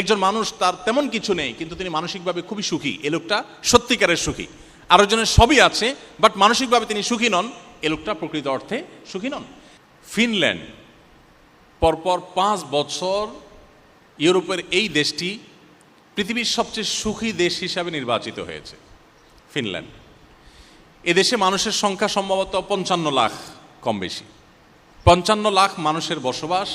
একজন মানুষ তার তেমন কিছু নেই, কিন্তু তিনি মানসিকভাবে খুবই সুখী। এ লোকটা সত্যিকারের সুখী। আরেকজনের সবই আছে বাট মানসিকভাবে তিনি সুখী নন। এ লোকটা প্রকৃত অর্থে সুখী নন। ফিনল্যান্ড, পরপর পাঁচ বছর ইউরোপের এই দেশটি পৃথিবীর সবচেয়ে সুখী দেশ হিসাবে নির্বাচিত হয়েছে, ফিনল্যান্ড। এদেশে মানুষের সংখ্যা সম্ভবত পঞ্চান্ন লাখ কম বেশি পঞ্চান্ন লাখ মানুষের বসবাস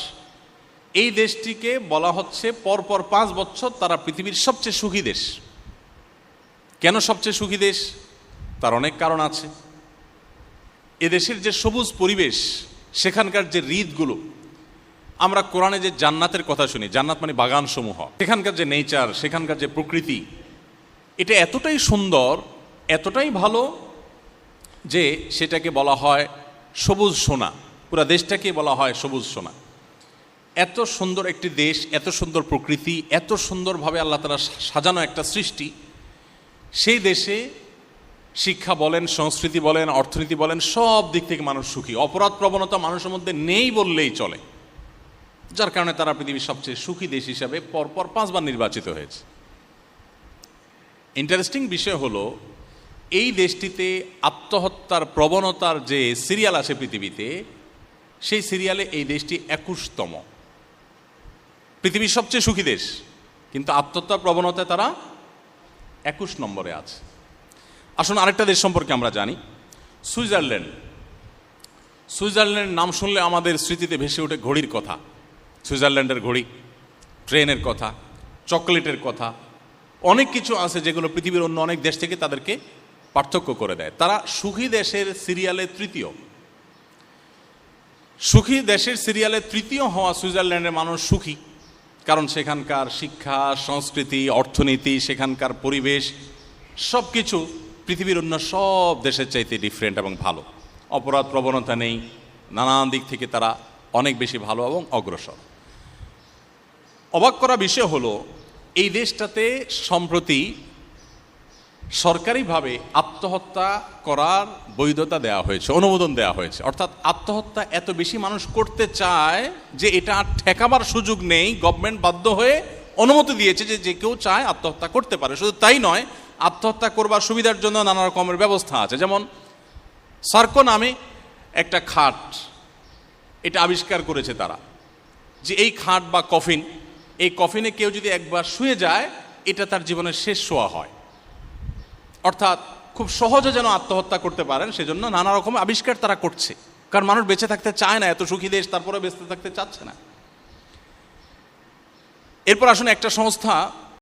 এই দেশটিকে বলা হচ্ছে পরপর পাঁচ বছর তারা পৃথিবীর সবচেয়ে সুখী দেশ। কেন সবচেয়ে সুখী দেশ? তার অনেক কারণ আছে। এদেশের যে সবুজ পরিবেশ, সেখানকার যে হৃদগুলো, আমরা কোরআনে যে জান্নাতের কথা শুনি, জান্নাত মানে বাগান সমূহ সেখানকার যে নেচার, সেখানকার যে প্রকৃতি, এটা এতটাই সুন্দর, এতটাই ভালো যে সেটাকে বলা হয় সবুজ সোনা। পুরা দেশটাকে বলা হয় সবুজ সোনা। এত সুন্দর একটি দেশ, এত সুন্দর প্রকৃতি, এত সুন্দরভাবে আল্লাহ তালা সাজানো একটা সৃষ্টি। সেই দেশে শিক্ষা বলেন, সংস্কৃতি বলেন, অর্থনীতি বলেন, সব দিক থেকে মানুষ সুখী। অপরাধ প্রবণতা মানুষের মধ্যে নেই বললেই চলে। যার কারণে তারা পৃথিবীর সবচেয়ে সুখী দেশ হিসাবে পরপর পাঁচবার নির্বাচিত হয়েছে। ইন্টারেস্টিং বিষয় হলো, এই দেশটিতে আত্মহত্যার প্রবণতার যে সিরিয়াল আছে পৃথিবীতে, সেই সিরিয়ালে এই দেশটি একুশতম। পৃথিবীর সবচেয়ে সুখী দেশ। কিন্তু আত্মহত্যার প্রবণতায় তারা একুশ নম্বরে আছে। আসুন আরেকটা দেশ সম্পর্কে আমরা জানি। সুইজারল্যান্ড। সুইজারল্যান্ডের নাম শুনলে আমাদের স্মৃতিতে ভেসে ওঠে ঘড়ির কথা। সুইজারল্যান্ডের ঘড়ি, ট্রেনের কথা, চকলেটের কথা, অনেক কিছু আছে যেগুলো পৃথিবীর অন্য অনেক দেশ থেকে তাদেরকে পার্থক্য করে দেয়। তারা সুখী দেশের সিরিয়ালে তৃতীয়। সুখী দেশের সিরিয়ালে তৃতীয় হওয়া সুইজারল্যান্ডের মানুষ সুখী। কারণ সেখানকার শিক্ষা, সংস্কৃতি, অর্থনীতি, সেখানকার পরিবেশ সব কিছু পৃথিবীর অন্য সব দেশের চাইতে ডিফারেন্ট এবং ভালো। অপরাধ প্রবণতা নেই, নানান দিক থেকে তারা অনেক বেশি ভালো এবং অগ্রসর। অবাক করা বিষয় হলো, এই দেশটাতে সম্প্রতি সরকারিভাবে আত্মহত্যা করার বৈধতা দেওয়া হয়েছে, অনুমোদন দেওয়া হয়েছে। অর্থাৎ আত্মহত্যা এত বেশি মানুষ করতে চায় যে এটা আর ঠেকাবার সুযোগ নেই গভর্নমেন্ট বাধ্য হয়ে অনুমতি দিয়েছে যে যে কেউ চায় আত্মহত্যা করতে পারে। শুধু তাই নয়, আত্মহত্যা করবার সুবিধার জন্য নানা রকমের ব্যবস্থা আছে। যেমন সার্কো নামে একটা খাট, এটা আবিষ্কার করেছে তারা যে এই খাট বা কফিন, এই কফিনে কেউ যদি একবার শুয়ে যায়, এটা তার জীবনের শেষ শোয়া হয়। অর্থাৎ খুব সহজে যেন আত্মহত্যা করতে পারেন, সেজন্য নানা রকম আবিষ্কার তারা করছে। কারণ মানুষ বেঁচে থাকতে চায় না, এত সুখী দেশ তারপরে বেঁচে থাকতে চাচ্ছে না। এরপর আসুন একটা সংস্থা